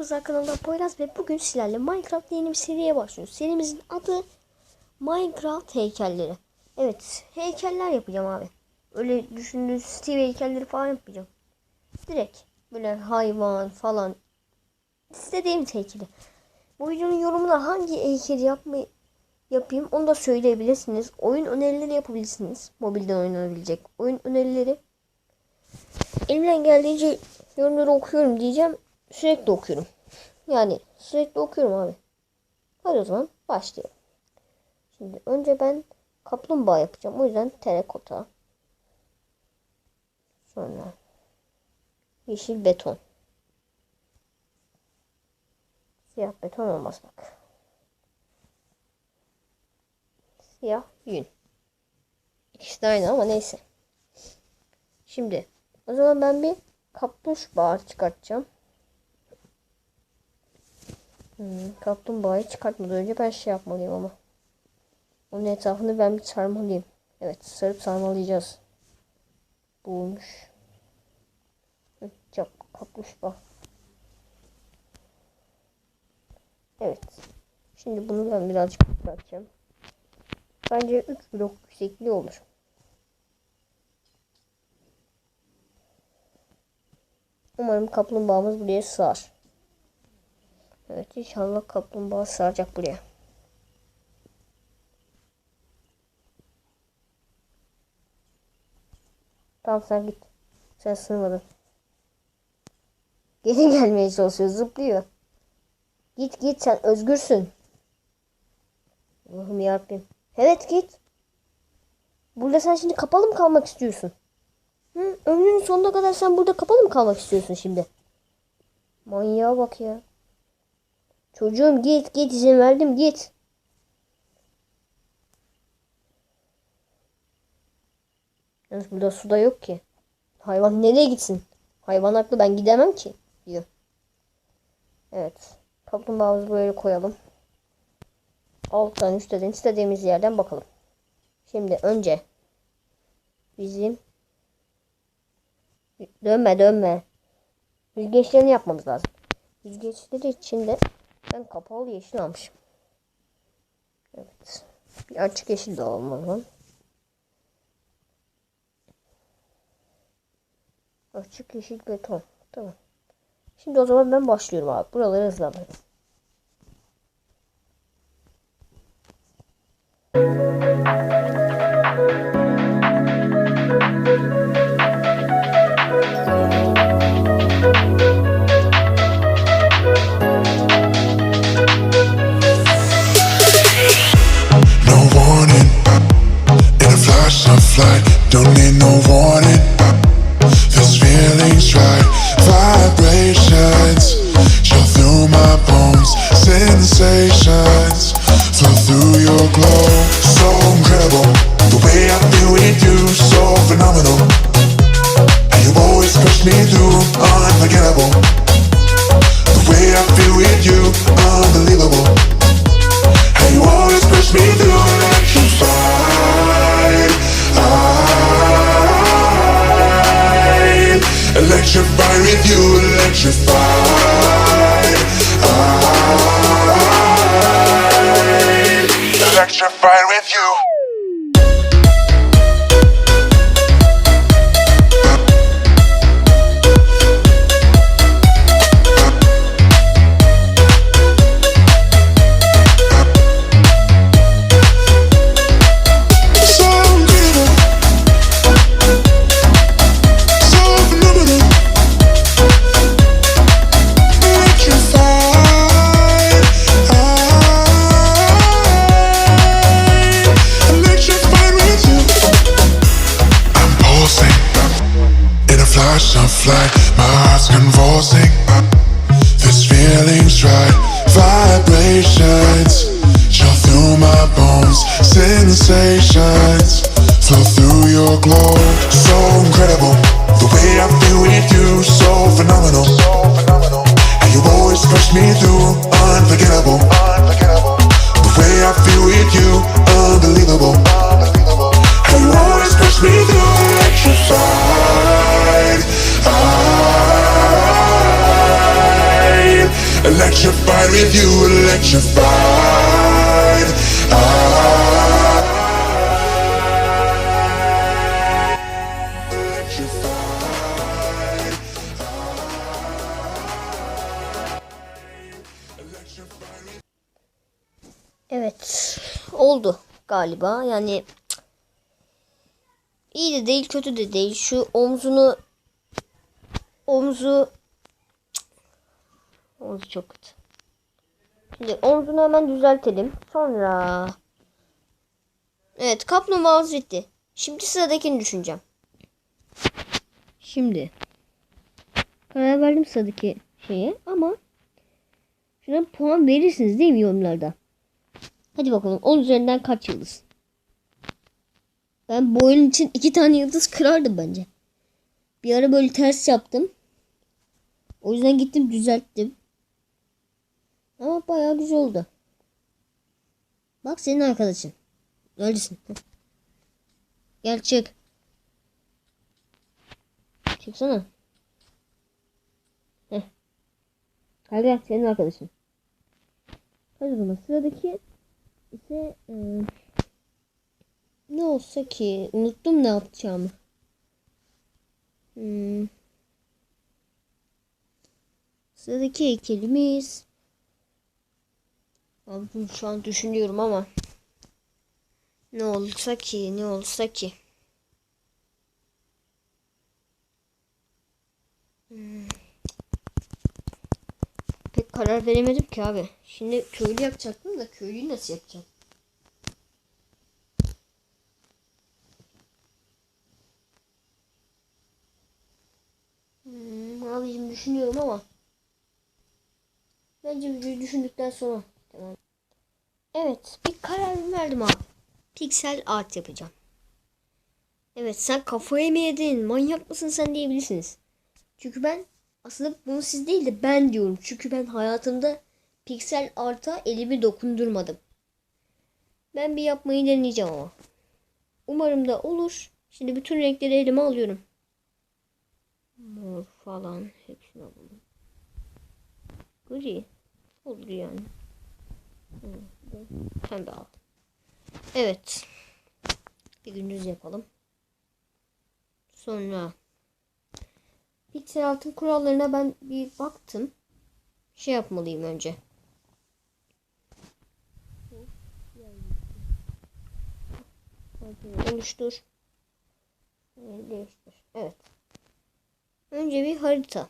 Kanalımıza kanalda Poyraz ve bugün sizlerle Minecraft yeni bir seriye başlıyoruz. Serimizin adı Minecraft heykelleri. Evet heykeller yapacağım abi. Öyle düşündüğünüz Steve heykelleri falan yapmayacağım. Direkt böyle hayvan falan istediğim heykeli. Bu videonun yorumuna hangi heykeli yapmayı yapayım onu da söyleyebilirsiniz. Oyun önerileri yapabilirsiniz. Mobilden oynanabilecek oyun önerileri. Elimden geldiğince yorumları okuyorum diyeceğim. Sürekli okuyorum. Yani sürekli okuyorum abi. Hadi o zaman başlayalım. Şimdi önce ben kaplumbağa yapacağım. O yüzden terakota. Sonra yeşil beton. Siyah beton olmaz bak. Siyah yün. İkisi de aynı ama neyse. Şimdi o zaman ben bir kaplumbağa çıkartacağım. Hmm, kaplumbağayı çıkartmadan önce ben şey yapmalıyım ama. Onun etrafını ben bir sarmalıyım. Evet sarıp sarmalayacağız. Bulmuş. Çok kaplumbağa. Evet. Şimdi bunu ben birazcık bırakacağım. Bence 3 blok yüksekliği olur. Umarım kaplumbağamız buraya sığar. Evet inşallah kaplumbağa sığacak buraya. Tamam sen git. Sen sığmadın. Geri gelmeye çalışıyor. Zıplıyor. Git git sen özgürsün. Allah'ım yarabbim. Evet git. Burada sen şimdi kapalı mı kalmak istiyorsun? Hı? Ömrünün sonuna kadar sen burada kapalı mı kalmak istiyorsun şimdi? Manyağa bak ya. Çocuğum git git izin verdim git. Yalnız burada suda yok ki. Hayvan nereye gitsin? Hayvan haklı ben gidemem ki diyor. Evet. Kaplumbağamızı böyle koyalım. Alttan üstten istediğimiz yerden bakalım. Şimdi önce bizim dönme dönme. Yüzgeçlerini yapmamız lazım. Yüzgeçleri içinde ben kapalı yeşil almışım. Evet. Bir açık yeşil de olmalı. Açık yeşil beton. Tamam. Şimdi o zaman ben başlıyorum abi. Buraları hızlanırım. no in a flash of light. My heart's convulsing. This feeling's right. Vibrations show through my bones. Sensations flow through your glow. So incredible. The way I feel with you, so phenomenal. And you always push me through, with you electrified. Evet. Oldu galiba. Yani iyi de değil kötü de değil. Şu omzunu omzu omzu çok kötü. Şimdi omzunu hemen düzeltelim. Sonra Evet kaplumbağamız bitti. Şimdi sıradakini düşüneceğim. Şimdi karar verdim sıradaki şeye ama şuna puan verirsiniz değil mi yorumlarda? Hadi bakalım 10 üzerinden kaç yıldız? Ben bu oyun için iki tane yıldız kırardım bence. Bir ara böyle ters yaptım. O yüzden gittim düzelttim. Ama bayağı güzel oldu. Bak senin arkadaşın. Heh. Gel çık. Çıksana. Heh. Gel gel senin arkadaşın. Hadi bakalım sıradaki ise e, ne olsa ki unuttum ne yapacağımı. Hmm. Sıradaki heykelimiz. Abi şu an düşünüyorum ama ne olsa ki ne olsa ki. Hmm. Pek karar veremedim ki abi. Şimdi köylü yapacaktım da köylüyü nasıl yapacağım? Hmm, abicim düşünüyorum ama bence videoyu düşündükten sonra tamam. Evet bir karar verdim abi. Piksel art yapacağım. Evet sen kafayı mı yedin? Manyak mısın sen diyebilirsiniz. Çünkü ben aslında bunu siz değil de ben diyorum. Çünkü ben hayatımda piksel arta elimi dokundurmadım. Ben bir yapmayı deneyeceğim ama. Umarım da olur. Şimdi bütün renkleri elime alıyorum. Mor falan hepsini alalım. Gri olur yani. Pembe al. Evet. Bir gündüz yapalım. Sonra Pixel altın kurallarına ben bir baktım. Şey yapmalıyım önce. Oluştur. Değiştir. Evet. Önce bir harita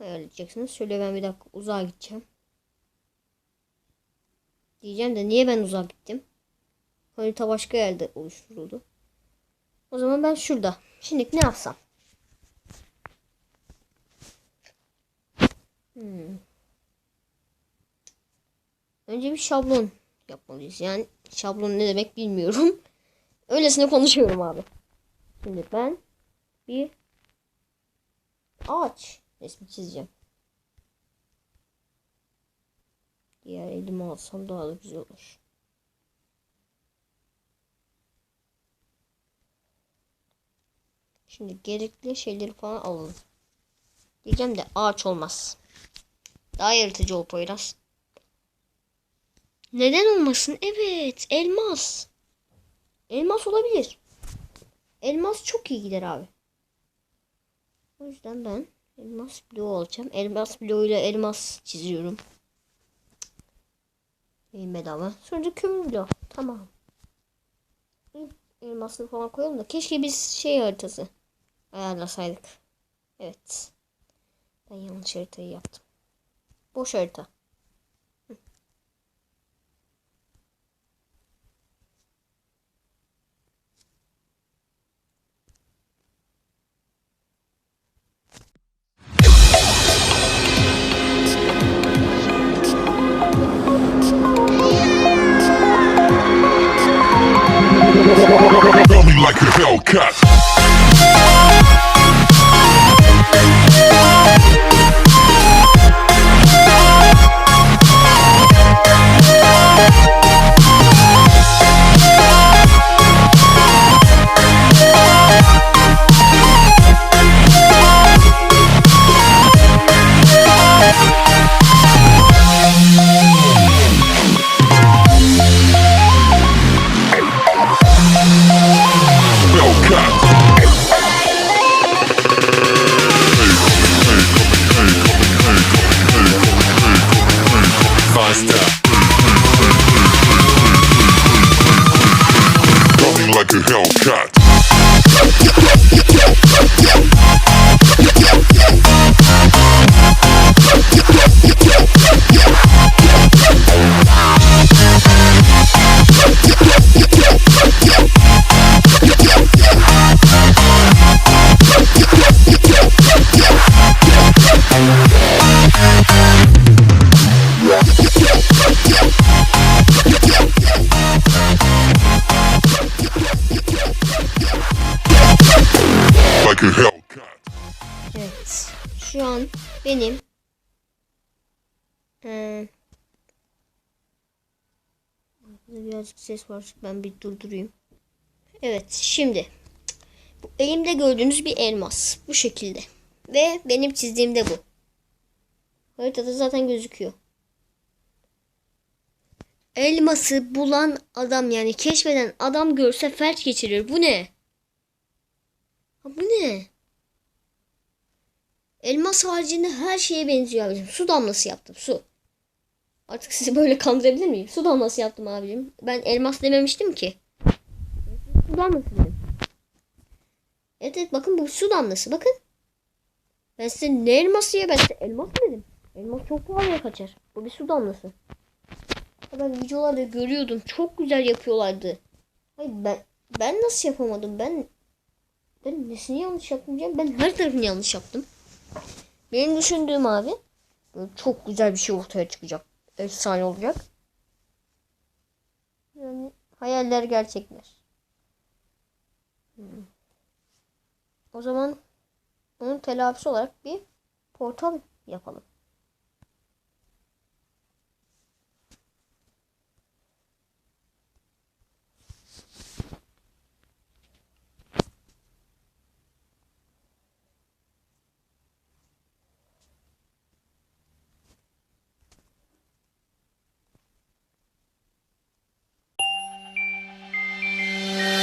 ayarlayacaksınız. Şöyle ben bir dakika uzağa gideceğim. Diyeceğim de niye ben uzağa gittim? Harita başka yerde oluşturuldu. O zaman ben şurada. Şimdi ne yapsam? Hmm. Önce bir şablon yapmalıyız. Yani şablon ne demek bilmiyorum. Öylesine konuşuyorum abi. Şimdi ben bir ağaç resmi çizeceğim. Diğer elimi alsam daha da güzel olur. Şimdi gerekli şeyleri falan alalım. Diyeceğim de ağaç olmaz. Daha yaratıcı ol Poyraz. Neden olmasın? Evet, elmas. Elmas olabilir. Elmas çok iyi gider abi. O yüzden ben elmas bloğu alacağım. Elmas bloğuyla elmas çiziyorum. Bedava. Sonra kömür bloğu. Tamam. Elmasını falan koyalım da. Keşke biz şey haritası ayarlasaydık. Evet. Ben yanlış haritayı yaptım. Boş harita. Like benim Ee, birazcık ses var. Ben bir durdurayım. Evet şimdi bu elimde gördüğünüz bir elmas. Bu şekilde. Ve benim çizdiğim de bu. Haritada zaten gözüküyor. Elması bulan adam yani keşfeden adam görse felç geçirir. Bu ne? Ha, bu ne? Elmas haricinde her şeye benziyor abicim. Su damlası yaptım su. Artık sizi böyle kandırabilir miyim? Su damlası yaptım abicim. Ben elmas dememiştim ki. Su damlası dedim. Evet evet bakın bu su damlası bakın. Ben size ne elması ya ben size elmas dedim. Elmas çok pahalıya kaçar. Bu bir su damlası. Ben videolarda görüyordum. Çok güzel yapıyorlardı. Hayır ben ben nasıl yapamadım? Ben ben nesini yanlış yaptım canım? Ben her tarafını yanlış yaptım. Benim düşündüğüm abi çok güzel bir şey ortaya çıkacak. Efsane olacak. Yani hayaller gerçekler. Hmm. O zaman bunun telafisi olarak bir portal yapalım.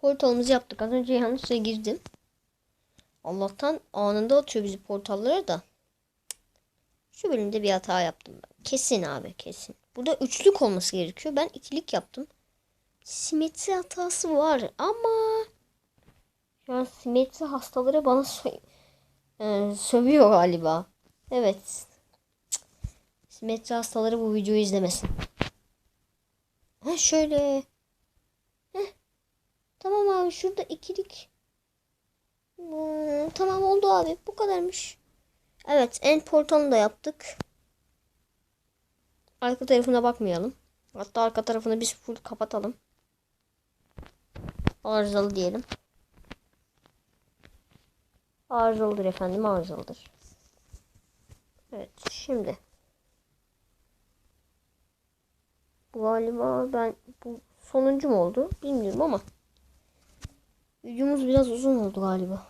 Portalımızı yaptık. Az önce yanlışlıkla girdim. Allah'tan anında atıyor bizi portallara da. Şu bölümde bir hata yaptım ben. Kesin abi kesin. Burada üçlük olması gerekiyor. Ben ikilik yaptım. Simetri hatası var ama şu an simetri hastaları bana sö- e, sövüyor galiba. Evet. Simetri hastaları bu videoyu izlemesin. Ha şöyle. Abi şurada ikilik. Hmm, tamam oldu abi. Bu kadarmış. Evet end portalını da yaptık. Arka tarafına bakmayalım. Hatta arka tarafını biz full kapatalım. Arızalı diyelim. Arızalıdır efendim arızalıdır. Evet şimdi. Galiba ben bu sonuncu mu oldu bilmiyorum ama. Videomuz biraz uzun oldu galiba.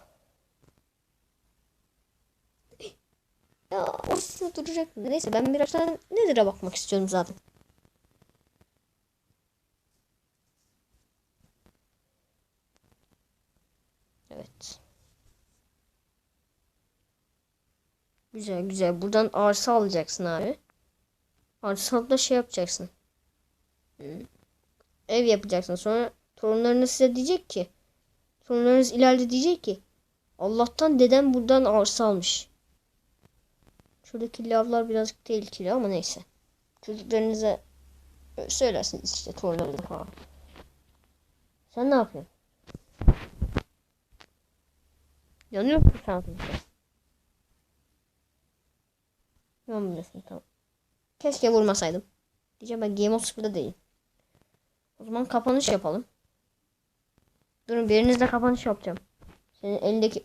Ya orası duracak. Neyse ben birazdan Nether'a bakmak istiyorum zaten. Evet. Güzel güzel. Buradan arsa alacaksın abi. Arsa da şey yapacaksın. Ev yapacaksın. Sonra torunlarınız size diyecek ki Torunlarınız ileride diyecek ki Allah'tan dedem buradan arsa almış. Şuradaki lavlar birazcık tehlikeli ama neyse. Çocuklarınıza söylersiniz işte torunlarınıza falan. Sen ne yapıyorsun? Yanıyor musun sen? Yanmıyorsun tamam. Keşke vurmasaydım. Diyeceğim ben Game of Thrones'da değil. O zaman kapanış yapalım. Durun birinizle kapanış yapacağım. Senin elindeki...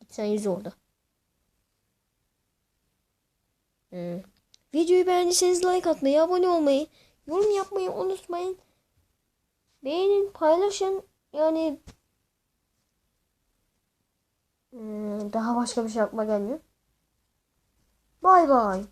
Git sen yüz orada. Hmm. Videoyu beğendiyseniz like atmayı, abone olmayı, yorum yapmayı unutmayın. Beğenin, paylaşın. Yani daha başka bir şey aklıma gelmiyor. Bay bay.